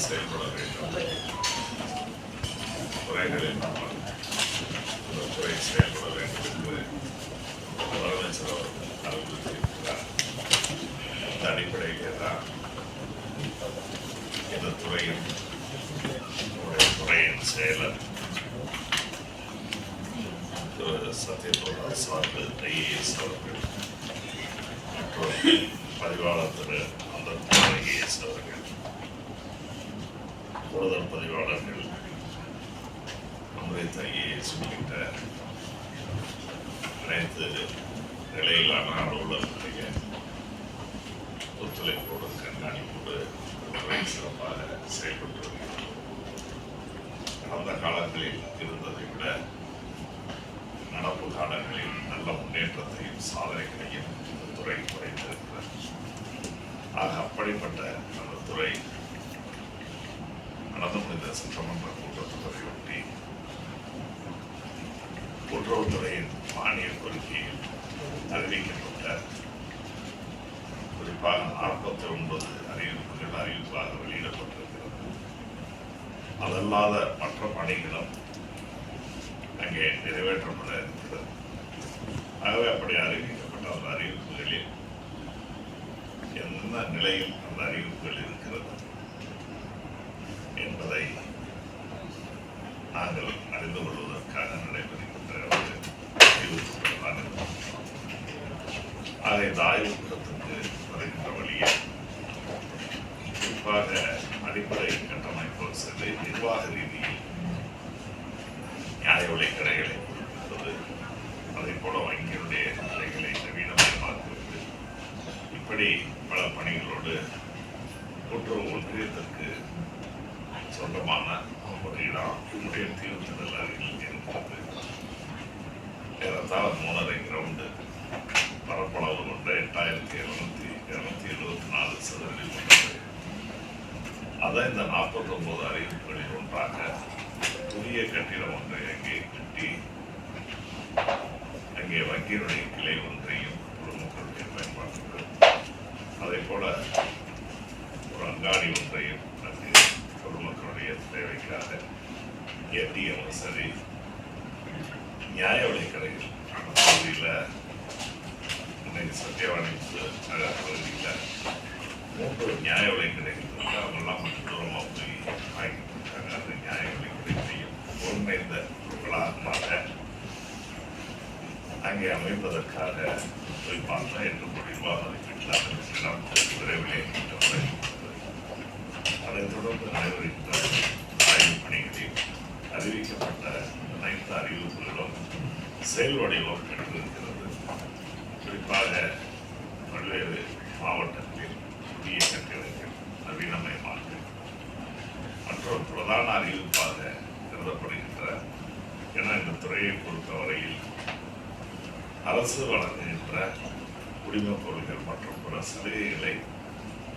செயல்பட வேண்டும் துறைகளில் நம்ம துறை செயல்பட வேண்டும் என்று முதலமைச்சர் அவர்கள் அறிவுறுத்தியிருக்கிறார் இந்த அடிப்படையிலே தான் இந்த துறையின் துறையின் செயலர் திரு சத்யபிரதா சார்பு ஐஏஎஸ் அவர்கள் மற்றும் பதிவாளர் திரு அந்த ஐஏஎஸ் அவர்கள் கூடுதல் பதிவாளர்கள் அமிர்த ஐஏஎஸ் உள்ளிட்ட அனைத்து நிலையிலான அலுவலர்களுடைய ஒத்துழைப்போடு கண்காணிப்போடு சிறப்பாக செயல்பட்டு வருகிறது கடந்த காலங்களில் இருந்ததை விட நடப்பு காலங்களில் நல்ல முன்னேற்றத்தையும் சாதனைகளையும் இந்த துறை குறைந்திருக்கிறது ஆக அப்படிப்பட்ட அந்த துறை நடந்து முடிந்த சட்டமன்ற கூட்டத்தொடரை ஒட்டி கூட்டுறவுத்துறையின் மானிய கோரிக்கையில் அறிவிக்கப்பட்ட குறிப்பாக நாற்பத்தி ஒன்பது அறிவிப்புகள் அறிவிப்பாக வெளியிடப்பட்டிருக்கிறது. அதல்லாத மற்ற பணிகளும் அங்கே நிறைவேற்றப்பட இருக்கிறது ஆகவே அப்படி அறிவிக்கப்பட்ட அந்த அறிவிப்புகளில் என்ன நிலையில் அந்த அறிவிப்புகள் இருக்கிறது என்பதை நாங்கள் அறிந்து கொள்வதற்காக நடைபெறுகின்ற ஒரு அறிவிப்புகள் தான் இது. ஆக இந்த ஆய்வுக் கூட்டத்துக்கு வருகின்ற வழியில் குறிப்பாக அடிப்படை கட்டமைப்பு வசதி நிர்வாக ரீதியில் நியாய விலை கடைகளை கொடுப்பது அதே போல வங்கிகளுடைய நிலைகளை நவீனமயமாக்குவது இப்படி பல பணிகளோடு கூட்டுறவு ஒன்றியத்திற்கு சொந்தமான ஒரு இடம் இன்றைய தீர்வுத்திடல் இருக்கிறது. ஏறத்தாழ மூணரை கிரௌண்ட் அதை இந்த நாற்பத்தொன்பது அறிவிப்புகளில் ஒன்றாக புதிய கட்டிடம் ஒன்றை அங்கே கட்டி அங்கே வங்கியினுடைய கிளை ஒன்றையும் பொதுமக்களுடைய பயன்பாட்டுக்கு அதே போல ஒரு அங்காடி ஒன்றையும் அங்கு பொதுமக்களுடைய தேவைக்காக ஏடிஎம் வசதி நியாய விலை அந்த பகுதியில் இன்னைக்கு சத்தியவாணி அழகாக பகுதியில் மூன்று நியாய விலை கடைகள் இருக்கு. அவங்கெல்லாம் அங்கே அமைப்பதற்காக போய் பார்த்தா என்று முடிவாக மதிப்பீட்டில் அந்த விரைவிலே அதைத் தொடர்ந்து நடைபெறுகின்ற ஆய்வுப் பணிகளில் அறிவிக்கப்பட்ட அனைத்து அறிவிப்புகளும் செயல் வடிவம் பெற்றிருக்கிறது குறிப்பாக பல்வேறு மாவட்ட புதிய கட்டிடங்கள் நவீனமயமாக்கு மற்றும் பிரதான அறிவிப்பாக கருதப்படுகின்ற என இந்த துறையை பொறுத்தவரையில் அரசு வழங்குகின்ற குடிமைப் பொருட்கள் மற்றும் பிற சலுகைகளை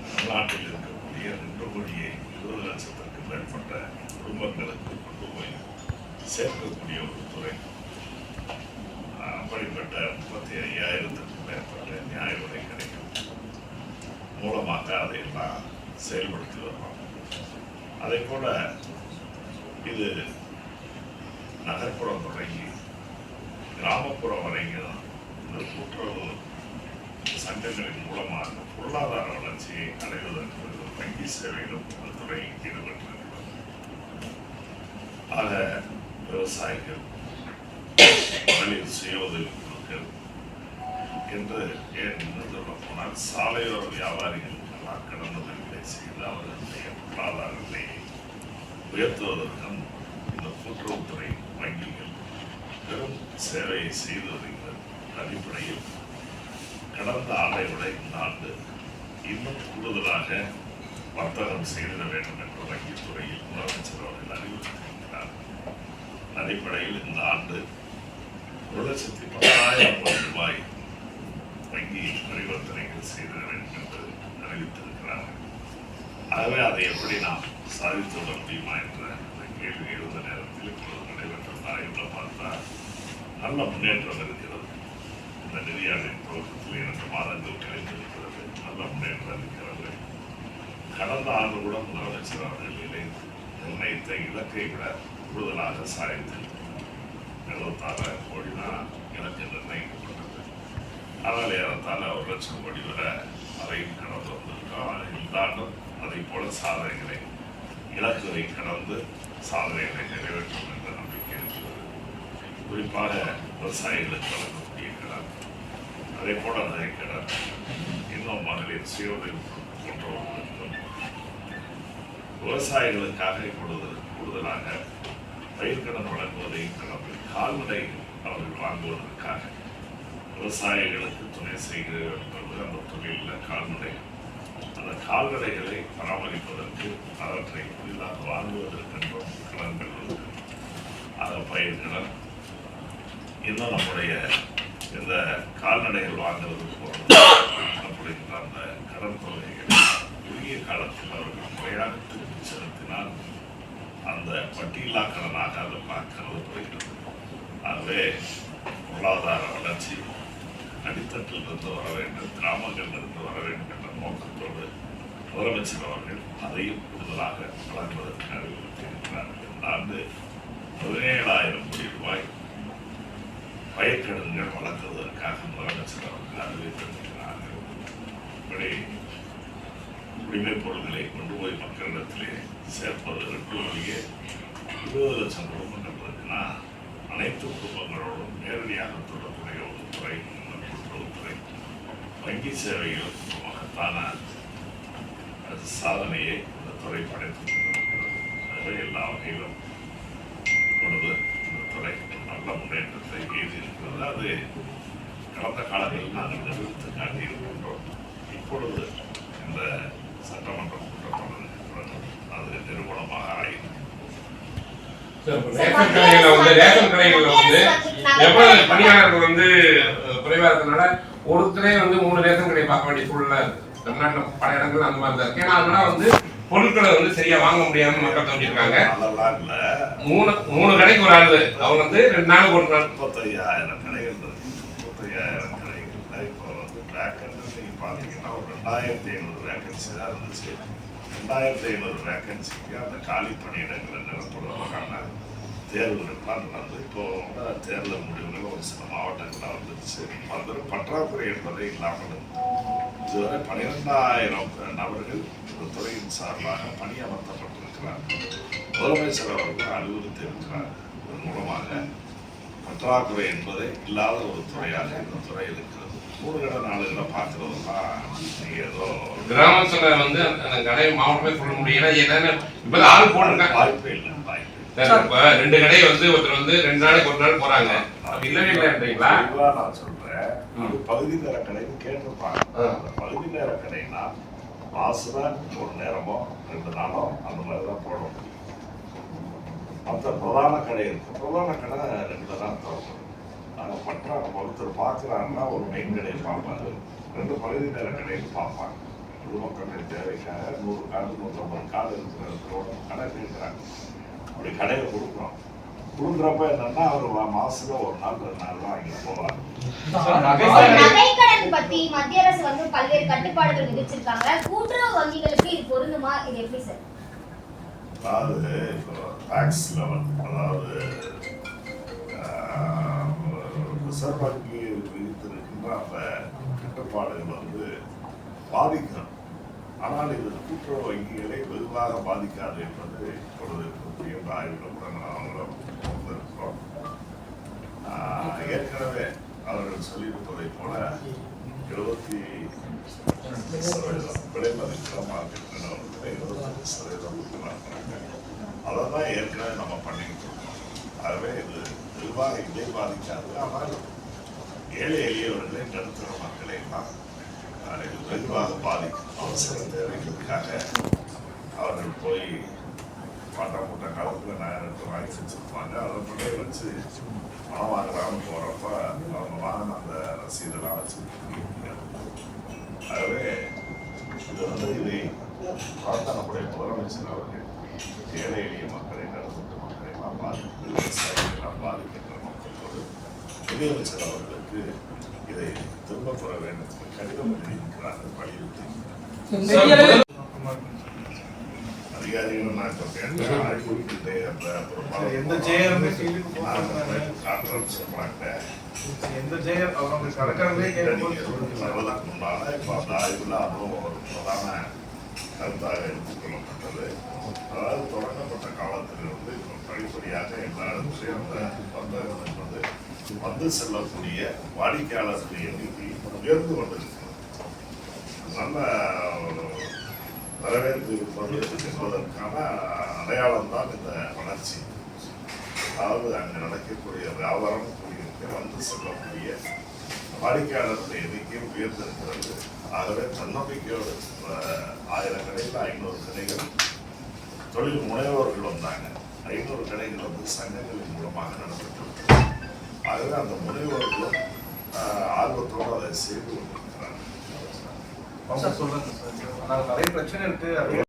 தமிழ்நாட்டில் இருக்கக்கூடிய ரெண்டு கோடியே இருபது லட்சத்திற்கு மேற்பட்ட குடும்பங்களுக்கு கொண்டு போய் சேர்க்கக்கூடிய ஒரு துறை அப்படிப்பட்ட முப்பத்தி ஐயாயிரத்துக்கும் மேற்பட்ட நியாய விலை கிடைக்கும் மூலமாக அதையெல்லாம் செயல்படுத்தி வருவோம் அதே போல இது நகர்ப்புறம் தொடங்கி கிராமப்புறம் வரைக்கும் இந்த கூட்டுறவு சங்கங்களின் மூலமாக பொருளாதார வளர்ச்சியை அடைவதற்கு வங்கி சேவையிலும் இந்த துறை ஈடுபட்டிருக்கிறது. ஆக விவசாயிகள் மகளிர் சுய உதவி குழுக்கள் என்று ஏன் இன்னும் சொல்ல போனால் சாலையோர வியாபாரிகள் எல்லாம் கடந்த தொழிலை செய்து அவர்களுடைய பொருளாதார நிலையை உயர்த்துவதற்கும் இந்த கூட்டுறவுத்துறை வங்கிகள் பெரும் சேவையை செய்து வருகிறது அடிப்படையில் கடந்த ஆண்டை விட இந்த ஆண்டு இன்னும் கூடுதலாக வர்த்தகம் செய்திட வேண்டும் என்ற வங்கித்துறையில் முதலமைச்சர் அவர்கள் அறிவுறுத்தினார். அடிப்படையில் இந்த ஆண்டு ஒரு லட்சத்தி பத்தாயிரம் கோடி ரூபாய் வங்கி பரிவர்த்தனைகள் செய்திட வேண்டும் என்று அறிவித்திருக்கிறார்கள் ஆகவே அதை எப்படி நாம் சாதித்து விட முடியுமா என்ற கேள்வி எழுந்த நேரத்தில் இப்பொழுது நடைபெற்ற அந்த ஆய்வில் நல்ல முன்னேற்றம் இருக்கிறது. இந்த நிதியாண்டின் துவக்கத்தில் இரண்டு மாதங்கள் கிடைத்திருக்கிறது. நல்ல முன்னேற்றம் இருக்கிறது. கடந்த ஆண்டு கூட முதலமைச்சர் அவர்கள் நிலை நிர்ணயித்த இலக்கை விட கூடுதலாக சாய்ந்து எழுபத்தாறாயிரம் கோடி தான் இலக்கு நிர்ணயிக்கப்பட்டது அதனால் ஏறத்தாழ ஒரு லட்சம் கோடி வரை அதையும் கடந்து வந்திருக்கோம் இந்த ஆண்டும் அதை போல சாதனைகளை இலக்குகளை கடந்து சாதனைகளை நிறைவேற்றும் என்ற நம்பிக்கை இருக்கிறது குறிப்பாக விவசாயிகளுக்கு வழங்கக்கூடிய கடன் அதே போல அதை கடன் இன்னும் மகளிர் சுய உதவி போன்றவர்களுக்கும் விவசாயிகளுக்காக இப்பொழுது கூடுதலாக பயிர்கடன் வழங்குவதையும் கடந்து கால்நடை அவர்கள் வாங்குவதற்காக விவசாயிகளுக்கு துணை செய்கிறது என்பது அந்த தொழிலில் கால்நடை. அந்த கால்நடைகளை பராமரிப்பதற்கு அவற்றை புதிதாக வாங்குவதற்கென்றும் கடன்கள் உண்டு. பயிர்கடன் இன்னும் நம்முடைய இந்த கால்நடைகள் வாங்குவது போல அப்படின்ற அந்த கடன் தொகைகளை குறுகிய காலத்தில் அவர்கள் முறையாக திருப்பி செலுத்தினால் அந்த வட்டியில்லா கடனாக அது பார்க்கறது போயிட்டு ஆகவே பொருளாதார வளர்ச்சி அடித்தட்டிலிருந்து வர வேண்டும் கிராமங்களிலிருந்து வர வேண்டும் என்ற நோக்கத்தோடு முதலமைச்சர் அவர்கள் அதையும் கூடுதலாக வழங்குவதற்கு அறிவுறுத்தியிருக்கிறார்கள். இந்த ஆண்டு பதினேழாயிரம் கோடி ரூபாய் பயிர்க்கடன்கள் வழங்குவதற்காக முதலமைச்சர் அவர்கள் அறிவித்திருக்கிறார்கள் இப்படி குடிமைப் பொருள்களை கொண்டு போய் மக்களிடத்திலே சேர்ப்பதற்கு வழியே இருபது லட்சம் குடும்பங்கள் இருக்குன்னா அனைத்து குடும்பங்களோடும் நேரடியாக தொடர்புடைய ஒரு துறை இந்த வங்கி சேவைகள் மகத்தான சாதனையை இந்த துறை படைத்து கொண்டிருக்கிறது. எல்லா வகையிலும் பொழுது இந்த துறை நல்ல முன்னேற்றத்தை எய்தி அது கடந்த காலங்களில் நாங்கள் நிறுவனத்தை காட்டியிருக்கின்றோம். இப்பொழுது இந்த சட்டமன்ற கூட்டத்தொடர். அது நிறுவனமாக ரேஷன் கடைகள்ல வந்து ரேஷன் கடைகள்ல வந்து எவ்வளவு பணியாளர்கள் வந்து அஹ், குறைவா இருக்கறதுனால ஒருத்தரே வந்து மூணு ரேஷன் கடை பார்க்க வேண்டிய சூழ்நிலை தமிழ்நாட்டுல பல இடங்கள் அந்த மாதிரி தான் இருக்கு. ஏன்னா அதனால வந்து பொருட்களை வந்து சரியா வாங்க முடியாம மக்கள் தோண்டிருக்காங்க. அதெல்லாம் இல்லை மூணு மூணு கடைக்கு ஒரு ஆளு. அவங்க வந்து ரெண்டு நாளுக்கு ஒரு நாள். முப்பத்தையாயிரம் கடைகள் இருக்கு. முப்பத்தையாயிரம் கடைகள் இப்போ வந்து வேக்கன்சி நீங்கள் பார்த்தீங்கன்னா ஒரு ரெண்டாயிரத்தி ஐநூறு வேக்கன்சி தான் இருந்துச்சு. ரெண்டாயிரத்தி ஐநூறு வேக்கன்சிக்கு அந்த காலி பணியிடங்களை நிரப்புவதற்கான தேர்வுகள்லாம் நடந்து இப்போ வந்து தேர்தல் முடிவுகள் ஒரு சில மாவட்டங்களாக வந்துருச்சு. வந்து பற்றாக்குறை என்பதே இல்லாமல் இருந்தது. இதுவரை பன்னிரெண்டாயிரம் நபர்கள் இந்த துறையின் சார்பாக பணியமர்த்தப்பட்டிருக்கிறார். முதலமைச்சர் அவர்கள் அறிவுறுத்தியிருக்கிறார். இதன் மூலமாக பற்றாக்குறை என்பதே இல்லாத ஒரு துறையாக இந்த துறை இருக்கிறது. மூணு கடை நாடுகளை பார்க்கறதெல்லாம் நீங்க ஏதோ கிராமத்துல வந்து அந்த அந்த கடை மாவட்டமே சொல்ல முடியல. ஏன்னா இப்ப ஆள் போட்டிருக்காங்க. வாய்ப்பே இல்லை. சார், இப்ப ரெண்டு கடை வந்து ஒருத்தர் வந்து ரெண்டு நாளைக்கு ஒரு நாள் போறாங்க. அப்ப இல்லவே இல்லைன்றீங்களா நான் சொல்றேன் அது பகுதி நேர கடைன்னு கேட்டிருப்பாங்க. அந்த பகுதி நேர கடைனா மாசம் ஒரு நேரமோ ரெண்டு நாளோ அந்த மாதிரி தான் போட முடியும் மற்ற பிரதான கடை இருக்கு. பிரதான கடை ரெண்டு தான் திறக்கணும் நாங்கள் பற்றா ஒருத்தர் பார்க்குறாங்கன்னா ஒரு மெயின் கடையை பார்ப்பாங்க ரெண்டு பகுதி நேர கடைன்னு பார்ப்பாங்க பொதுமக்களின் தேவைக்காக நூறு கார்டு நூற்றம்பது கார்டு இருக்கிற கடை கேட்குறாங்க. அப்படி கடையில் கொடுக்குறோம். கொடுக்குறப்ப என்னன்னா அவர் மாசத்துல ஒரு நாள் ரெண்டு நாள் தான் இங்கே போவாங்க நகைக்கடன் பத்தி மத்திய அரசு வந்து பல்வேறு கட்டுப்பாடுகள் விதிச்சிருக்காங்க. கூட்டுறவு வங்கிகளுக்கு இது பொருந்துமா? இது எப்படி சார்? அதாவது இப்போ ரிசர்வ் விதித்திருக்கின்ற அந்த கட்டுப்பாடுகள் வந்து பாதிக்கும் ஆனால் இது கூட்டுறவு வங்கிகளை வெகுவாக பாதிக்காது என்பது இப்பொழுது இருக்கக்கூடிய இந்த ஆய்வுகள் கூட நாங்களும் இருக்கிறோம் ஏற்கனவே அவர்கள் சொல்லியிருப்பதைப் போல எழுபத்தி சதவீதம் விலைமதிக்கிற மார்க்கெட் நிலவரத்தில் இருபத்தஞ்சு சதவீதம் அதை தான் ஏற்கனவே நம்ம பண்ணிக்கிட்டு இருக்கோம். ஆகவே இது நிர்வாக இதை பாதிக்காது ஆனால் ஏழை எளியவர்களை நடுத்தர மக்களை எல்லாம் இது வெகுவாக பாதிக்கும். அவசர தேவைகளுக்காக அவர்கள் போய் பாட்டா போட்ட காலத்தில் நான் எனக்கு வாங்கி செஞ்சுருப்பாங்க அதை பண்ணி வச்சு பணம் வாங்குறான்னு போகிறப்ப அவங்க வாங்கின அந்த ரசீதெல்லாம் வச்சு ஆகவே இது வந்து இதை பார்த்த நம்முடைய முதலமைச்சர் அவர்கள் ஏழை எளிய மக்களை நடுத்தர மக்களை எல்லாம் பாதிக்கும் விவசாயிகளை எல்லாம் பாதிக்கின்ற மக்களோடு நிதியமைச்சர் அவர்களுக்கு இதை திரும்ப பெற வேண்டும் கடிதம் எழுதியிருக்கிறார்கள் வலியுறுத்தி அதிகாரிகள் நான் இப்போ கேட்டேன் எந்த ஜேஆருமே ஃபீல்டுக்கு போக மாட்டேன் எந்த ஜேஆர் அவங்க கலெக்டர்லேயே வருவதற்கு இப்போ அந்த ஆய்வில் அதுவும் ஒரு பிரதான கருத்தாக எடுத்துக்கொள்ளப்பட்டது அதாவது தொடங்கப்பட்ட காலத்திலிருந்து இப்போ படிப்படியாக எல்லா இடத்துலையும் அந்த வர்த்தகத்துக்கு வந்து வந்து செல்லக்கூடிய வாடிக்கையாளர்கள் எண்ணிக்கை உயர்ந்து கொண்டிருக்கிறது. நல்ல வரவேற்பு இருப்பது என்பதற்கான அடையாளம் தான் இந்த வளர்ச்சி. அதாவது அங்கு நடக்கக்கூடிய வியாபாரம் கூடியிருக்க வந்து செல்லக்கூடிய வாடிக்கையாளர்கள் எண்ணிக்கை உயர்ந்திருக்கிறது. ஆகவே தன்னம்பிக்கையோடு ஆயிரம் கடையில் ஐநூறு கடைகள் தொழில் முனைவோர்கள் வந்தாங்க. ஐநூறு கடைகள் வந்து சங்கங்களின் மூலமாக நடந்துட்டு ஆகவே அந்த முனைவோர்களும் ஆர்வத்தோடு அதை செய்து கொண்டிருக்கிறார்கள். அவங்க சார். நிறைய பிரச்சனை இருக்கு. அதே